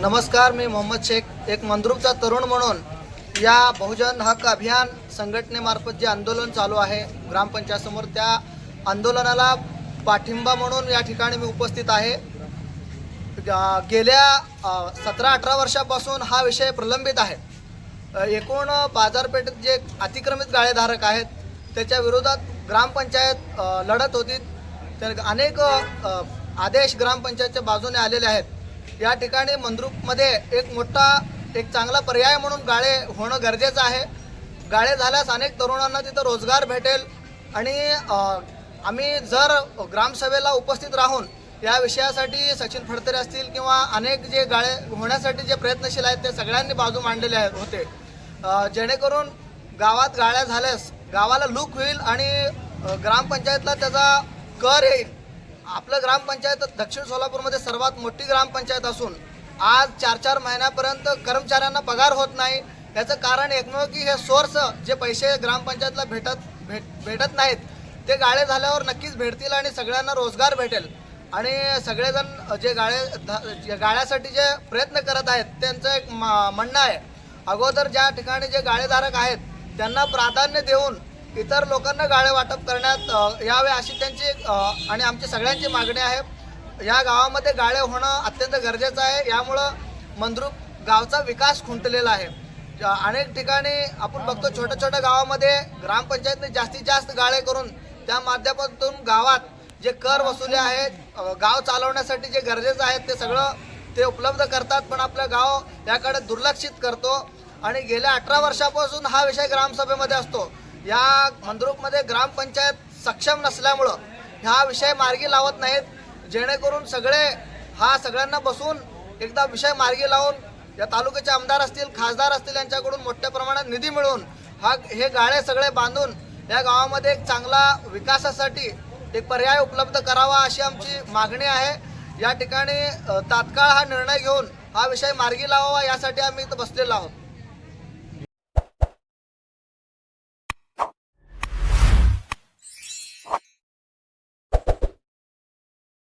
नमस्कार मी मोहम्मद शेख एक मंद्रूपचा तरुण म्हणून. या बहुजन हक्क अभियान संघटनेमार्फत जे आंदोलन चालू आहे ग्रामपंचायतसमोर त्या आंदोलनाला पाठिंबा म्हणून या ठिकाणी मी उपस्थित आहे. गेल्या सतरा अठरा वर्षापासून हा विषय प्रलंबित आहे. एकूण बाजारपेठेत जे अतिक्रमित गाळेधारक आहेत त्याच्या विरोधात ग्रामपंचायत लढत होती. तर अनेक आदेश ग्रामपंचायतच्या बाजूने आलेले आहेत. या ठिकाणी मंद्रुपमध्ये एक मोठा एक चांगला पर्याय म्हणून गाळे होणं गरजेचं आहे. गाळे झाल्यास अनेक तरुणांना तिथं रोजगार भेटेल. आणि आम्ही जर ग्रामसभेला उपस्थित राहून या विषयासाठी सचिन फडतरे असतील किंवा अनेक जे गाळे होण्यासाठी जे प्रयत्नशील आहेत ते सगळ्यांनी बाजू मांडलेले आहेत होते. जेणेकरून गावात गाळ्या झाल्यास गावाला लूक होईल आणि ग्रामपंचायतला त्याचा कर येईल. आपलं ग्रामपंचायत दक्षिण सोलापूरमध्ये सर्वात मोठी ग्रामपंचायत असून आज चार चार महिन्यापर्यंत कर्मचाऱ्यांना पगार होत नाही. याचं कारण एकमेव की हे सोर्स जे पैसे ग्रामपंचायतला भेटत भेट भेटत नाहीत ते गाळे झाल्यावर नक्कीच भेटतील आणि सगळ्यांना रोजगार भेटेल. आणि सगळेजण जे गाळे ध- जे गाळ्यासाठी जे प्रयत्न करत आहेत त्यांचं एक म- म्हणणं आहे अगोदर ज्या ठिकाणी जे गाळेधारक आहेत त्यांना प्राधान्य देऊन इतर लोकांना गाळे वाटप करण्यात यावे अशी त्यांची आणि आमची सगळ्यांची मागणी आहे. या गावामध्ये गाळे होणं अत्यंत गरजेचं आहे. यामुळं मंद्रुप गावचा विकास खुंटलेला आहे. ज- अनेक ठिकाणी आपण बघतो छोट्या छोट्या गावामध्ये ग्रामपंचायतने जास्तीत जास्त गाळे करून त्या माध्यमातून गावात जे कर वसुले आहेत गाव चालवण्यासाठी जे गरजेचं आहे ते सगळं ते उपलब्ध करतात. पण आपलं गाव याकडे दुर्लक्षित करतो. आणि गेल्या अठरा वर्षापासून हा विषय ग्रामसभेमध्ये असतो. या मंद्रुपमध्ये ग्रामपंचायत सक्षम नसल्यामुळं हा विषय मार्गी लावत नाहीत. जेणेकरून सगळे हा सगळ्यांना बसून एकदा विषय मार्गी लावून या तालुक्याचे आमदार असतील खासदार असतील यांच्याकडून मोठ्या प्रमाणात निधी मिळवून हा हे गाळे सगळे बांधून या गावामध्ये एक चांगला विकासासाठी एक पर्याय उपलब्ध करावा अशी आमची मागणी आहे. या ठिकाणी तात्काळ हा निर्णय घेऊन हा विषय मार्गी लावावा यासाठी आम्ही इथं बसलेलो आहोत.